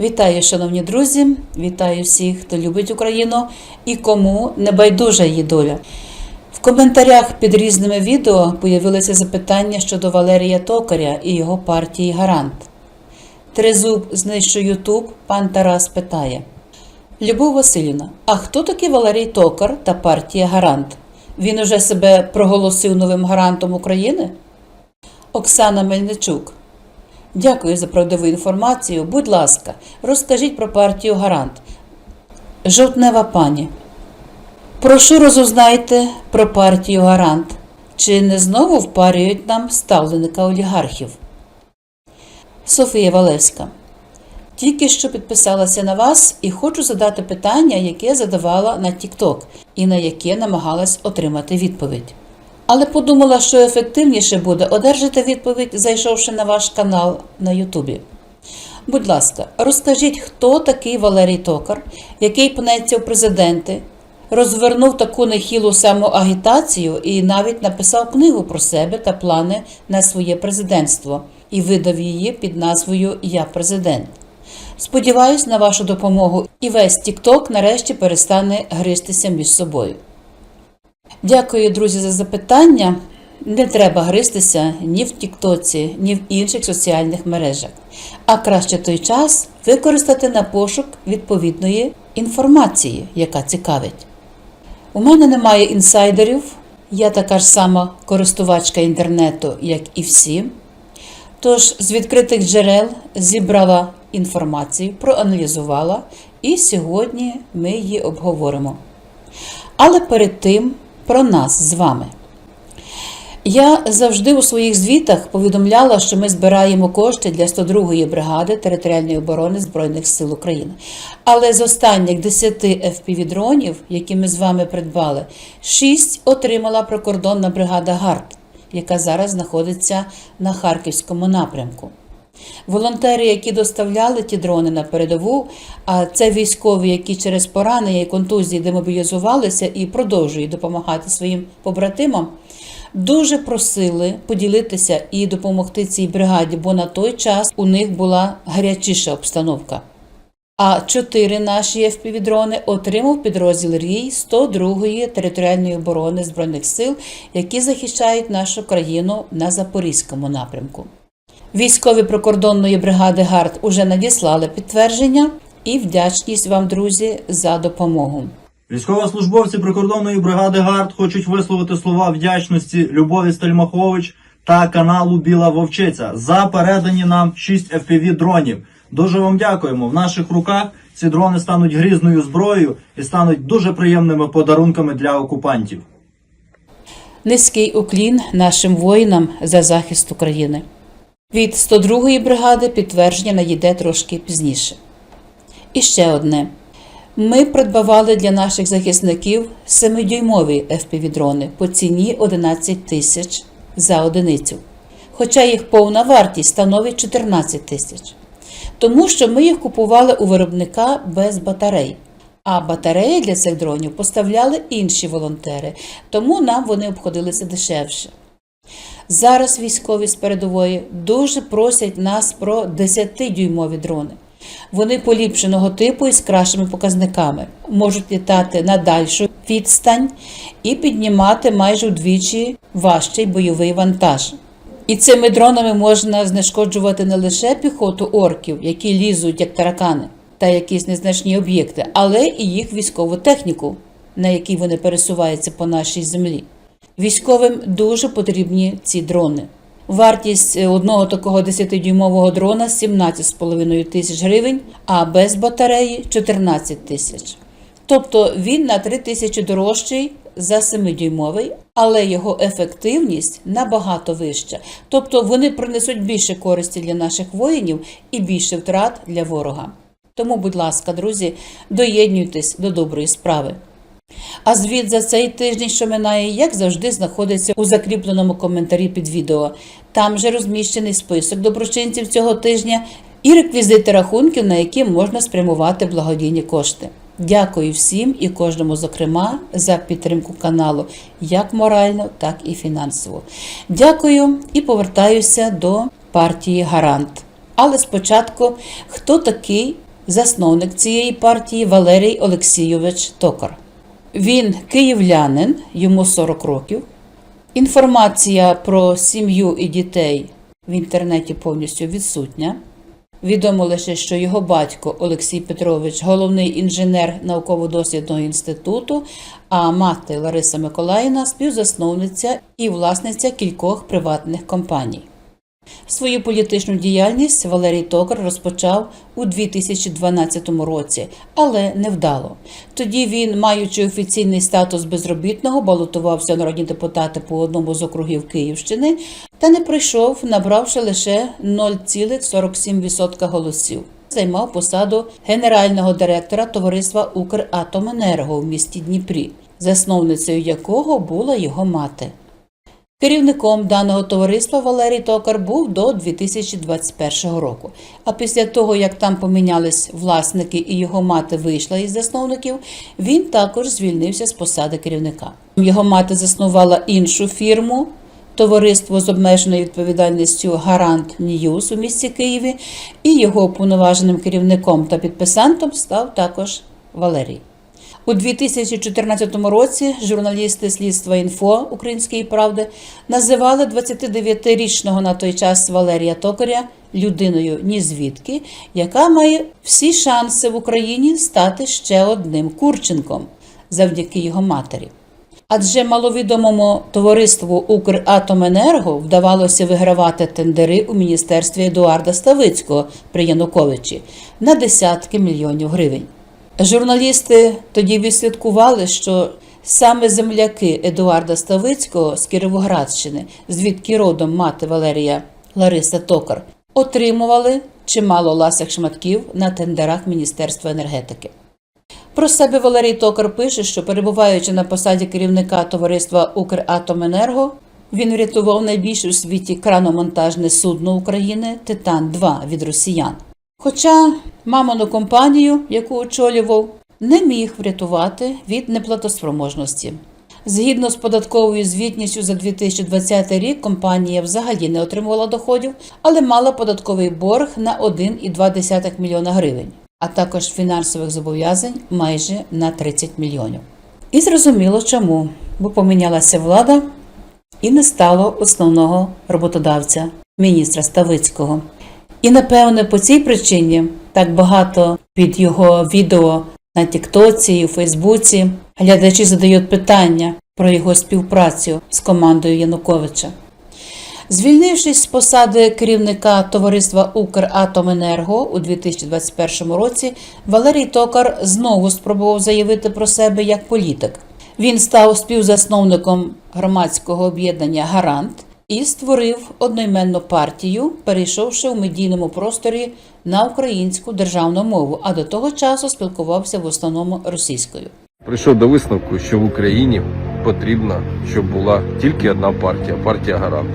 Вітаю, шановні друзі! Вітаю всіх, хто любить Україну і кому не байдужа її доля. В коментарях під різними відео появилися запитання щодо Валерія Токаря і його партії Гарант. Тризуб знищує Ютуб, пан Тарас питає: Любов Васильівна, а хто такий Валерій Токар та партія Гарант? Він уже себе проголосив новим гарантом України? Оксана Мельничук. Дякую за правдиву інформацію. Будь ласка, розкажіть про партію Гарант. Жовтнева пані. Прошу розузнайте про партію Гарант. Чи не знову впарюють нам ставленика олігархів? Софія Валевська. Тільки що підписалася на вас і хочу задати питання, яке задавала на TikTok і на яке намагалась отримати відповідь. Але подумала, що ефективніше буде одержати відповідь, зайшовши на ваш канал на Ютубі. Будь ласка, розкажіть, хто такий Валерій Токар, який пнеться в президенти, розвернув таку нехилу самоагітацію і навіть написав книгу про себе та плани на своє президентство і видав її під назвою Я президент. Сподіваюсь на вашу допомогу, і весь TikTok нарешті перестане гристися між собою. Дякую, друзі, за запитання. Не треба гристися ні в Тіктоці, ні в інших соціальних мережах, а краще той час використати на пошук відповідної інформації, яка цікавить. У мене немає інсайдерів, я така ж сама користувачка інтернету, як і всі. Тож з відкритих джерел зібрала інформацію, проаналізувала, і сьогодні ми її обговоримо. Але перед тим про нас з вами. Я завжди у своїх звітах повідомляла, що ми збираємо кошти для 102-ї бригади територіальної оборони Збройних сил України. Але з останніх 10 FPV-дронів, які ми з вами придбали, 6 отримала прикордонна бригада ГАРД, яка зараз знаходиться на Харківському напрямку. Волонтери, які доставляли ті дрони на передову, а це військові, які через поранення і контузії демобілізувалися і продовжують допомагати своїм побратимам, дуже просили поділитися і допомогти цій бригаді, бо на той час у них була гарячіша обстановка. А чотири наші FPV-дрони отримав підрозділ РІЙ 102-ї територіальної оборони Збройних сил, які захищають нашу країну на Запорізькому напрямку. Військові прикордонної бригади ГАРД уже надіслали підтвердження і вдячність вам, друзі, за допомогу. Військовослужбовці прикордонної бригади ГАРД хочуть висловити слова вдячності Любові Стельмахович та каналу Біла Вовчиця за передані нам 6 FPV дронів. Дуже вам дякуємо. В наших руках ці дрони стануть грізною зброєю і стануть дуже приємними подарунками для окупантів. Низький уклін нашим воїнам за захист України. Від 102-ї бригади підтвердження надійде трошки пізніше. І ще одне. Ми придбавали для наших захисників 7-дюймові FPV-дрони по ціні 11 тисяч за одиницю, хоча їх повна вартість становить 14 тисяч. Тому що ми їх купували у виробника без батарей. А батареї для цих дронів поставляли інші волонтери, тому нам вони обходилися дешевше. Зараз військові з передової дуже просять нас про 10-дюймові дрони. Вони поліпшеного типу і з кращими показниками, можуть літати на дальшу відстань і піднімати майже вдвічі важчий бойовий вантаж. І цими дронами можна знешкоджувати не лише піхоту орків, які лізуть як таракани, та якісь незначні об'єкти, але і їх військову техніку, на якій вони пересуваються по нашій землі. Військовим дуже потрібні ці дрони. Вартість одного такого 10-дюймового дрона 17,5 тисяч гривень, а без батареї 14 тисяч. Тобто він на 3 тисячі дорожчий за 7-дюймовий, але його ефективність набагато вища. Тобто вони принесуть більше користі для наших воїнів і більше втрат для ворога. Тому, будь ласка, друзі, доєднуйтесь до доброї справи. А звіт за цей тиждень, що минає, як завжди, знаходиться у закріпленому коментарі під відео. Там же розміщений список доброчинців цього тижня і реквізити рахунків, на які можна спрямувати благодійні кошти. Дякую всім і кожному, зокрема, за підтримку каналу, як морально, так і фінансово. Дякую і повертаюся до партії Гарант. Але спочатку, хто такий засновник цієї партії Валерій Олексійович Токар. Він київлянин, йому 40 років. Інформація про сім'ю і дітей в інтернеті повністю відсутня. Відомо лише, що його батько Олексій Петрович головний інженер науково-дослідного інституту, а мати Лариса Миколаївна співзасновниця і власниця кількох приватних компаній. Свою політичну діяльність Валерій Токар розпочав у 2012 році, але невдало. Тоді він, маючи офіційний статус безробітного, балотувався народні депутати по одному з округів Київщини та не пройшов, набравши лише 0,47% голосів. Займав посаду генерального директора товариства Укратоменерго в місті Дніпрі, засновницею якого була його мати. Керівником даного товариства Валерій Токар був до 2021 року. А після того, як там помінялись власники і його мати вийшла із засновників, він також звільнився з посади керівника. Його мати заснувала іншу фірму. Товариство з обмеженою відповідальністю Гарант Ньюс у місті Києві, і його уповноваженим керівником та підписантом став також Валерій. У 2014 році журналісти слідства інфо Української правди називали 29-річного на той час Валерія Токаря людиною ні звідки, яка має всі шанси в Україні стати ще одним Курченком завдяки його матері. Адже маловідомому товариству Укратоменерго вдавалося вигравати тендери у міністерстві Едуарда Ставицького при Януковичі на десятки мільйонів гривень. Журналісти тоді відслідкували, що саме земляки Едуарда Ставицького з Кіровоградщини, звідки родом мати Валерія Лариса Токар, отримували чимало ласих шматків на тендерах Міністерства енергетики. Про себе Валерій Токар пише, що перебуваючи на посаді керівника товариства Укратоменерго, він врятував найбільше у світі краномонтажне судно України Титан 2 від росіян. Хоча мамину компанію, яку очолював, не міг врятувати від неплатоспроможності. Згідно з податковою звітністю за 2020 рік, компанія взагалі не отримувала доходів, але мала податковий борг на 1,2 мільйона гривень, а також фінансових зобов'язань майже на 30 мільйонів. І зрозуміло чому, бо помінялася влада і не стало основного роботодавця, міністра Ставицького. І напевне по цій причині так багато під його відео на Тіктоці і у Фейсбуці глядачі задають питання про його співпрацю з командою Януковича. Звільнившись з посади керівника товариства Укратоменерго у 2021 році, Валерій Токар знову спробував заявити про себе як політик. Він став співзасновником громадського об'єднання Гарант і створив одноіменну партію, перейшовши в медійному просторі на українську державну мову, а до того часу спілкувався в основному російською. Прийшов до висновку, що в Україні потрібно, щоб була тільки одна партія партія гарант.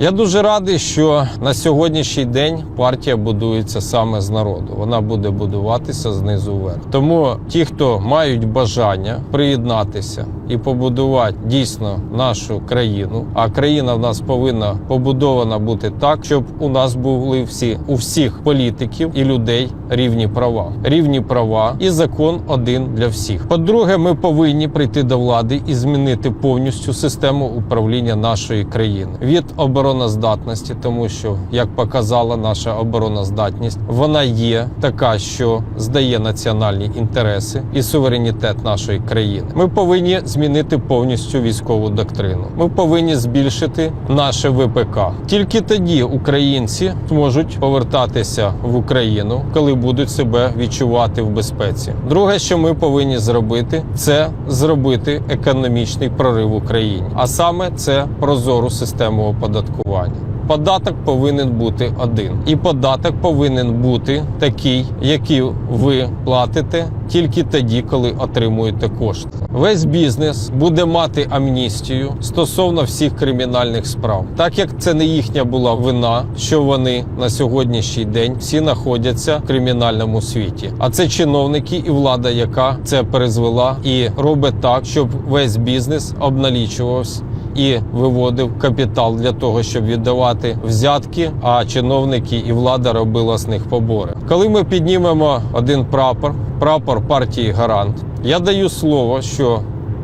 Я дуже радий, що на сьогоднішній день партія будується саме з народу. Вона буде будуватися знизу вверх. Тому ті, хто мають бажання приєднатися і побудувати дійсно нашу країну, а країна в нас повинна побудована бути так, щоб у нас були всі у всіх політиків і людей рівні права, рівні права і закон один для всіх. По-друге, ми повинні прийти до влади і змінити повністю систему управління нашої країни від обороноздатності, тому що як показала наша обороноздатність, вона є така, що здає національні інтереси і суверенітет нашої країни. Ми повинні змінити повністю військову доктрину. Ми повинні збільшити наше ВПК. Тільки тоді українці зможуть повертатися в Україну, коли будуть себе відчувати в безпеці. Друге, що ми повинні зробити, це зробити економічний прорив в Україні, а саме це прозору систему оподаткування. Податок повинен бути один, і податок повинен бути такий, який ви платите тільки тоді, коли отримуєте кошти. Весь бізнес буде мати амністію стосовно всіх кримінальних справ, так як це не їхня була вина, що вони на сьогоднішній день всі знаходяться в кримінальному світі. А це чиновники і влада, яка це призвела і робить так, щоб весь бізнес обналічувався і виводив капітал для того, щоб віддавати взятки, а чиновники і влада робила з них побори. Коли ми піднімемо один прапор, прапор партії Гарант, я даю слово, що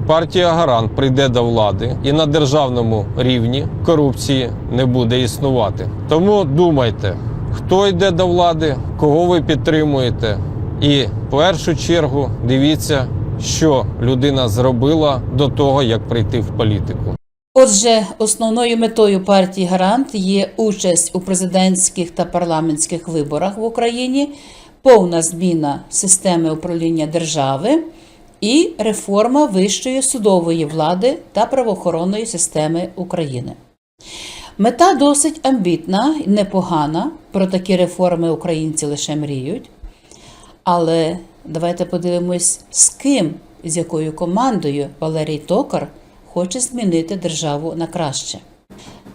партія Гарант прийде до влади і на державному рівні корупції не буде існувати. Тому думайте, хто йде до влади, кого ви підтримуєте, і в першу чергу дивіться, що людина зробила до того, як прийти в політику. Отже, основною метою партії Гарант є участь у президентських та парламентських виборах в Україні, повна зміна системи управління держави і реформа вищої судової влади та правоохоронної системи України. Мета досить амбітна і непогана. Про такі реформи українці лише мріють. Але давайте подивимось, з ким, з якою командою Валерій Токар хоче змінити державу на краще.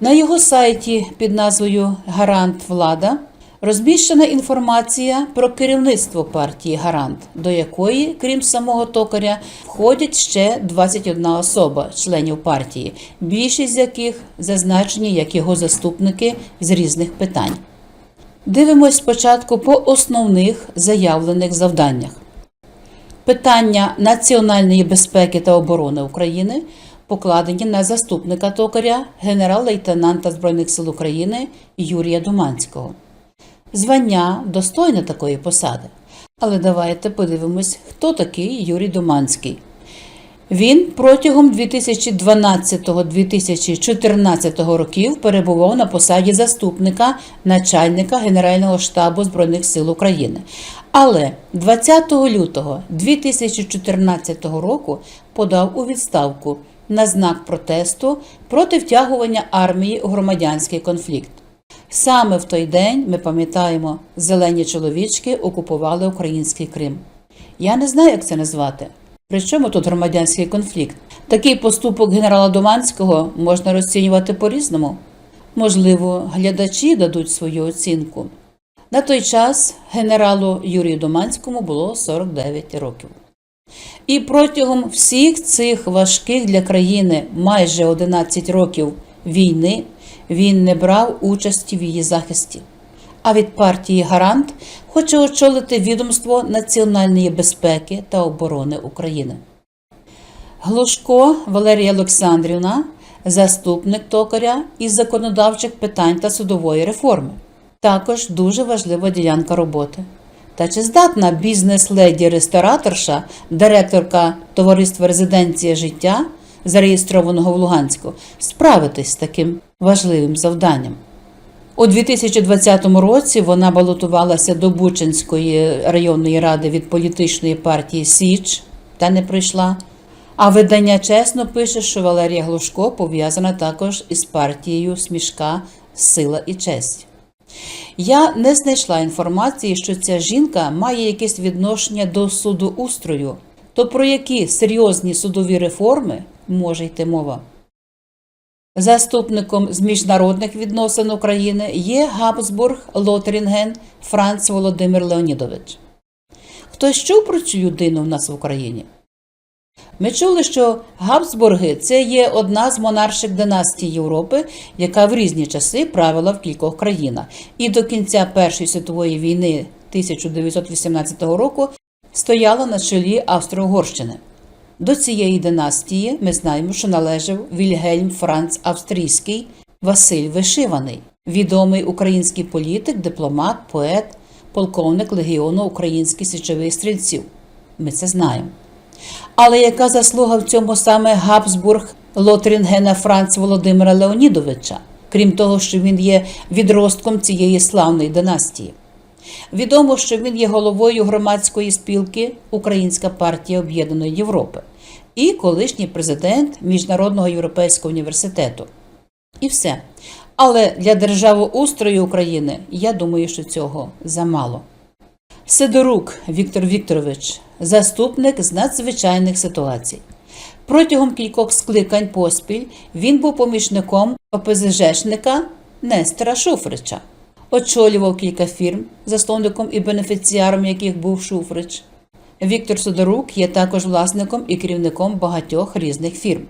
На його сайті під назвою Гарант Влада розміщена інформація про керівництво партії Гарант, до якої, крім самого токаря, входять ще 21 особа, членів партії, більшість з яких зазначені як його заступники з різних питань. Дивимось спочатку по основних заявлених завданнях. Питання національної безпеки та оборони України покладені на заступника токаря генерал-лейтенанта Збройних сил України Юрія Думанського. Звання достойне такої посади. Але давайте подивимось, хто такий Юрій Думанський. Він протягом 2012-2014 років перебував на посаді заступника начальника Генерального штабу Збройних сил України. Але 20 лютого 2014 року подав у відставку на знак протесту проти втягування армії у громадянський конфлікт. Саме в той день, ми пам'ятаємо, зелені чоловічки окупували український Крим. Я не знаю, як це назвати. При чому тут громадянський конфлікт? Такий поступок генерала Доманського можна розцінювати по-різному. Можливо, глядачі дадуть свою оцінку. На той час генералу Юрію Доманському було 49 років. І протягом всіх цих важких для країни майже 11 років війни він не брав участі в її захисті. А від партії Гарант хоче очолити відомство національної безпеки та оборони України. Глушко Валерія Олександрівна, заступник токаря із законодавчих питань та судової реформи. Також дуже важлива ділянка роботи. Та чи здатна бізнес-леді-рестораторша, директорка товариства Резиденція життя, зареєстрованого в Луганську, справитись з таким важливим завданням? У 2020 році вона балотувалася до Бучинської районної ради від політичної партії Січ та не пройшла. А видання чесно пише, що Валерія Глушко пов'язана також із партією Смішка Сила і честь. Я не знайшла інформації, що ця жінка має якесь відношення до судоустрою. То про які серйозні судові реформи може йти мова? Заступником з міжнародних відносин України є Габсбург Лотерінген Франц Володимир Леонідович. Хтось чув про цю людину в нас в Україні? Ми чули, що Габсбурги це є одна з монарших династій Європи, яка в різні часи правила в кількох країнах. І до кінця Першої світової війни 1918 року стояла на чолі Австро-Угорщини. До цієї династії ми знаємо, що належав Вільгельм Франц Австрійський, Василь Вишиваний, відомий український політик, дипломат, поет, полковник легіону українських січових стрільців. Ми це знаємо. Але яка заслуга в цьому саме Габсбург Лотрінгена Франц Володимира Леонідовича, крім того, що він є відростком цієї славної династії? Відомо, що він є головою громадської спілки Українська партія Об'єднаної Європи і колишній президент Міжнародного європейського університету. І все. Але для державоустрою України я думаю, що цього замало. Сидорук Віктор Вікторович, заступник з надзвичайних ситуацій. Протягом кількох скликань поспіль він був помічником ОПЗЖшника Нестора Шуфрича, очолював кілька фірм, засновником і бенефіціаром яких був Шуфрич. Віктор Сидорук є також власником і керівником багатьох різних фірм.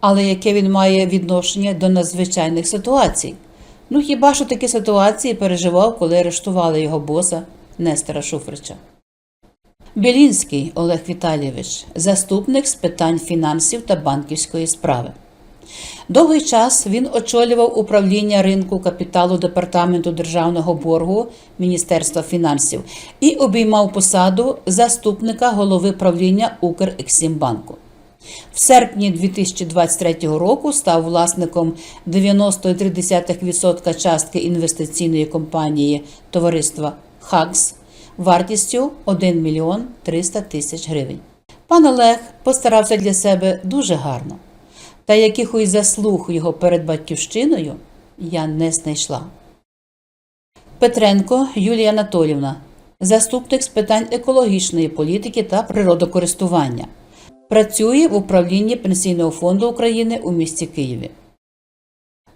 Але яке він має відношення до надзвичайних ситуацій? Ну хіба що такі ситуації переживав, коли арештували його боса Нестора Шуфрича? Білінський Олег Віталійович, заступник з питань фінансів та банківської справи. Довгий час він очолював управління ринку капіталу Департаменту державного боргу Міністерства фінансів і обіймав посаду заступника голови правління Укрексімбанку. В серпні 2023 року став власником 90,3% частки інвестиційної компанії товариства ХАКС вартістю 1 мільйон 300 тисяч гривень. Пан Олег постарався для себе дуже гарно, та якихось заслуг його перед батьківщиною я не знайшла. Петренко Юлія Анатолівна, заступник з питань екологічної політики та природокористування. Працює в управлінні Пенсійного фонду України у місті Києві.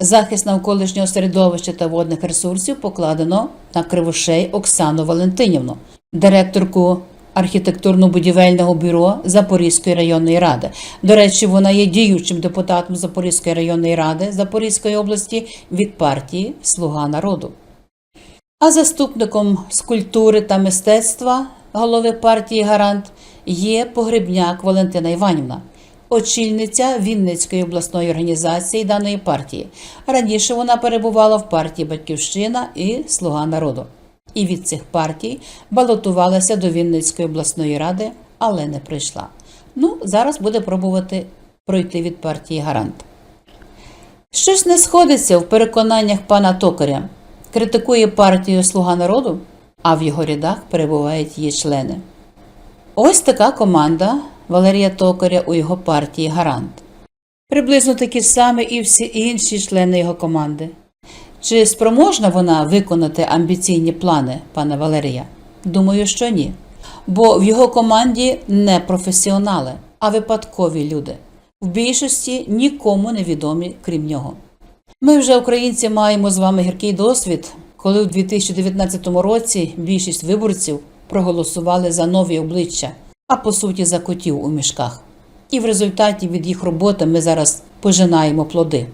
Захист навколишнього середовища та водних ресурсів покладено на Кривошей Оксану Валентинівну, директорку архітектурно-будівельного бюро Запорізької районної ради. До речі, вона є діючим депутатом Запорізької районної ради Запорізької області від партії Слуга народу. А заступником з культури та мистецтва голови партії Гарант є погребняк Валентина Іванівна, очільниця Вінницької обласної організації даної партії. Раніше вона перебувала в партії Батьківщина і Слуга народу. І від цих партій балотувалася до Вінницької обласної ради, але не прийшла. Ну, зараз буде пробувати пройти від партії Гарант. Щось не сходиться в переконаннях пана Токаря. Критикує партію Слуга народу, а в його рядах перебувають її члени. Ось така команда Валерія Токаря у його партії Гарант. Приблизно такі самі і всі інші члени його команди. Чи спроможна вона виконати амбіційні плани пана Валерія? Думаю, що ні. Бо в його команді не професіонали, а випадкові люди. В більшості нікому не відомі, крім нього. Ми вже, українці, маємо з вами гіркий досвід, коли у 2019 році більшість виборців проголосували за нові обличчя, а по суті за котів у мішках. І в результаті від їх роботи ми зараз пожинаємо плоди.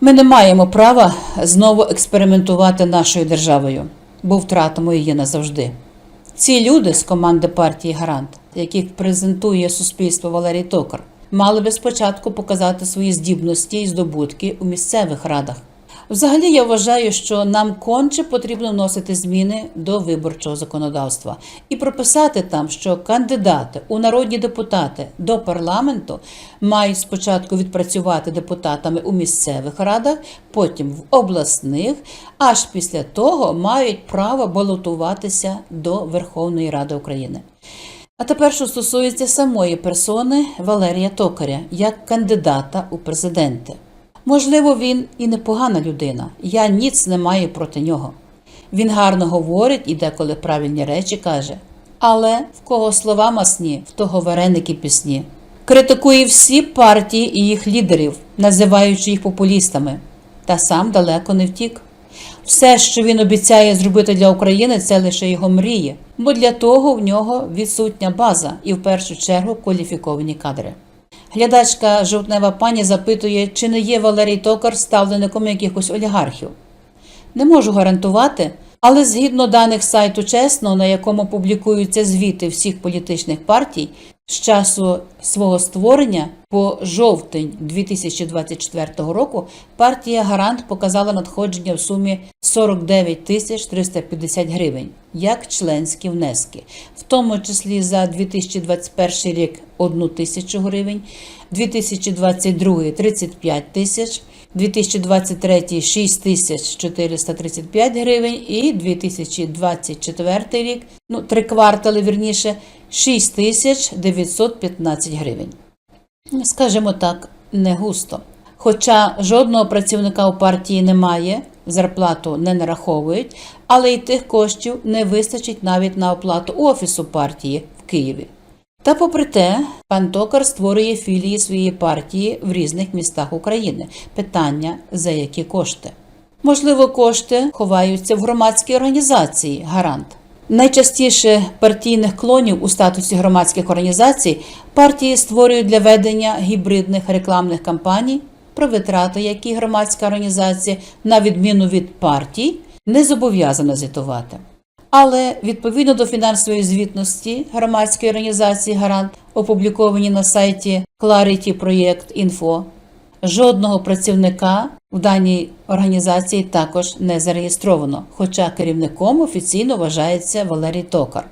Ми не маємо права знову експериментувати нашою державою, бо втратимо її назавжди. Ці люди з команди партії Гарант, яких презентує суспільство Валерій Токар, мали би спочатку показати свої здібності і здобутки у місцевих радах. Взагалі, я вважаю, що нам конче потрібно вносити зміни до виборчого законодавства і прописати там, що кандидати у народні депутати до парламенту мають спочатку відпрацювати депутатами у місцевих радах, потім в обласних, аж після того мають право балотуватися до Верховної Ради України. А тепер, що стосується самої персони Валерія Токаря як кандидата у президенти. Можливо, він і непогана людина. Я ніц не маю проти нього. Він гарно говорить і деколи правильні речі каже. Але в кого слова масні, в того вареники пісні. Критикує всі партії і їх лідерів, називаючи їх популістами, та сам далеко не втік. Все, що він обіцяє зробити для України, це лише його мрії, бо для того в нього відсутня база і в першу чергу кваліфіковані кадри. Глядачка жовтнева пані запитує, чи не є Валерій Токар ставлеником якихось олігархів. Не можу гарантувати, але згідно даних сайту Чесно, на якому публікуються звіти всіх політичних партій, з часу свого створення по жовтень 2024 року партія Гарант показала надходження в сумі 49 тисяч 350 гривень як членські внески, в тому числі за 2021 рік 1 тисячу гривень, 2022 – 35 тисяч, 2023 – 6 тисяч 435 гривень і 2024 рік, ну три квартали вірніше, 6 тисяч 915 гривень. Скажімо так, не густо. Хоча жодного працівника у партії немає, зарплату не нараховують, але й тих коштів не вистачить навіть на оплату офісу партії в Києві. Та попри те, пан Токар створює філії своєї партії в різних містах України. Питання за які кошти. Можливо, кошти ховаються в громадській організації Гарант. Найчастіше партійних клонів у статусі громадських організацій партії створюють для ведення гібридних рекламних кампаній, про витрати, які громадська організація, на відміну від партій, не зобов'язана звітувати. Але відповідно до фінансової звітності громадської організації Гарант, опубліковані на сайті Clarity Project Info, жодного працівника в даній організації також не зареєстровано, хоча керівником офіційно вважається Валерій Токар.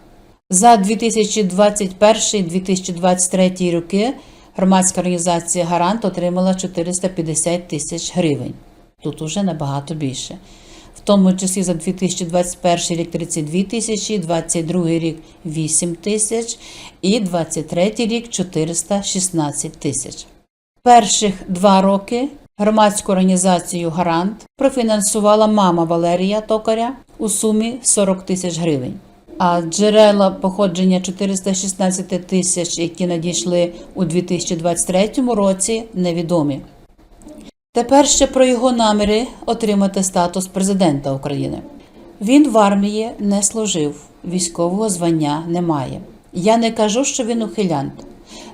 За 2021-2023 роки громадська організація Гарант отримала 450 тисяч гривень. Тут уже набагато більше. В тому числі за 2021 рік 32 тисячі, 2022 рік 8 тисяч і 2023 рік 416 тисяч. Перших два роки громадську організацію Гарант профінансувала мама Валерія Токаря у сумі 40 тисяч гривень. А джерела походження 416 тисяч, які надійшли у 2023 році, невідомі. Тепер ще про його наміри отримати статус президента України. Він в армії не служив, військового звання немає. Я не кажу, що він ухилянт.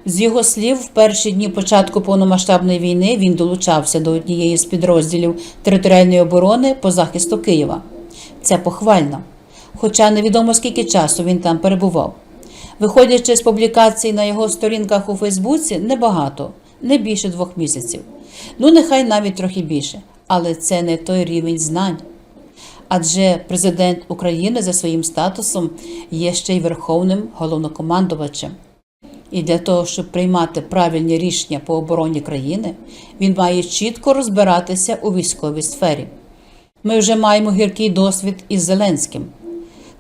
З його слів, в перші дні початку повномасштабної війни він долучався до однієї з підрозділів територіальної оборони по захисту Києва. Це похвально. Хоча невідомо скільки часу він там перебував. Виходячи з публікацій на його сторінках у Фейсбуці, небагато, не більше двох місяців. Ну, нехай навіть трохи більше. Але це не той рівень знань. Адже президент України за своїм статусом є ще й верховним головнокомандувачем. І для того, щоб приймати правильні рішення по обороні країни, він має чітко розбиратися у військовій сфері. Ми вже маємо гіркий досвід із Зеленським.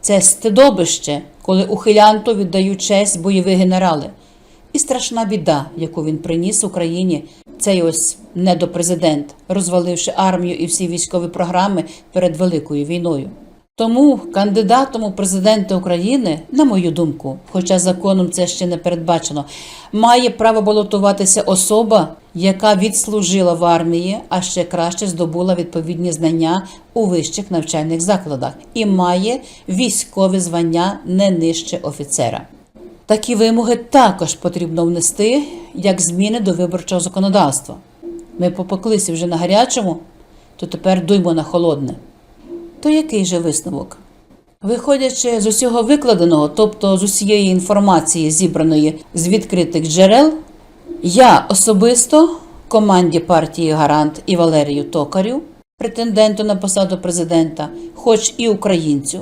Це стидобище, коли ухилянту віддають честь бойові генерали. І страшна біда, яку він приніс Україні, цей ось недопрезидент, розваливши армію і всі військові програми перед великою війною. Тому кандидатом у президенти України, на мою думку, хоча законом це ще не передбачено, має право балотуватися особа, яка відслужила в армії, а ще краще здобула відповідні знання у вищих навчальних закладах і має військове звання не нижче офіцера. Такі вимоги також потрібно внести як зміни до виборчого законодавства. Ми попеклися вже на гарячому, то тепер дуймо на холодне. То який же висновок? Виходячи з усього викладеного, тобто з усієї інформації, зібраної з відкритих джерел, я особисто команді партії Гарант і Валерію Токарю, претенденту на посаду президента, хоч і українцю,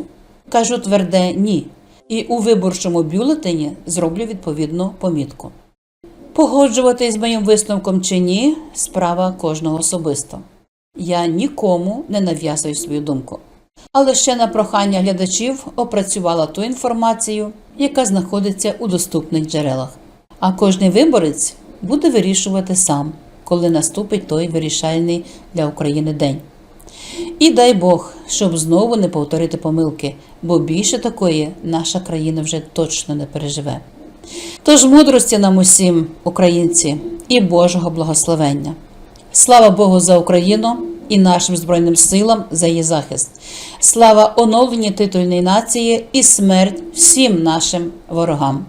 кажу тверде ні. І у виборчому бюлетені зроблю відповідну помітку. Погоджуватись з моїм висновком чи ні справа кожного особисто. Я нікому не нав'язую свою думку. Але ще на прохання глядачів опрацювала ту інформацію, яка знаходиться у доступних джерелах. А кожний виборець буде вирішувати сам, коли наступить той вирішальний для України день. І дай Бог, щоб знову не повторити помилки, бо більше такої наша країна вже точно не переживе. Тож мудрості нам усім, українці, і Божого благословення. Слава Богу за Україну і нашим Збройним силам за її захист. Слава оновленій титульній нації і смерть всім нашим ворогам.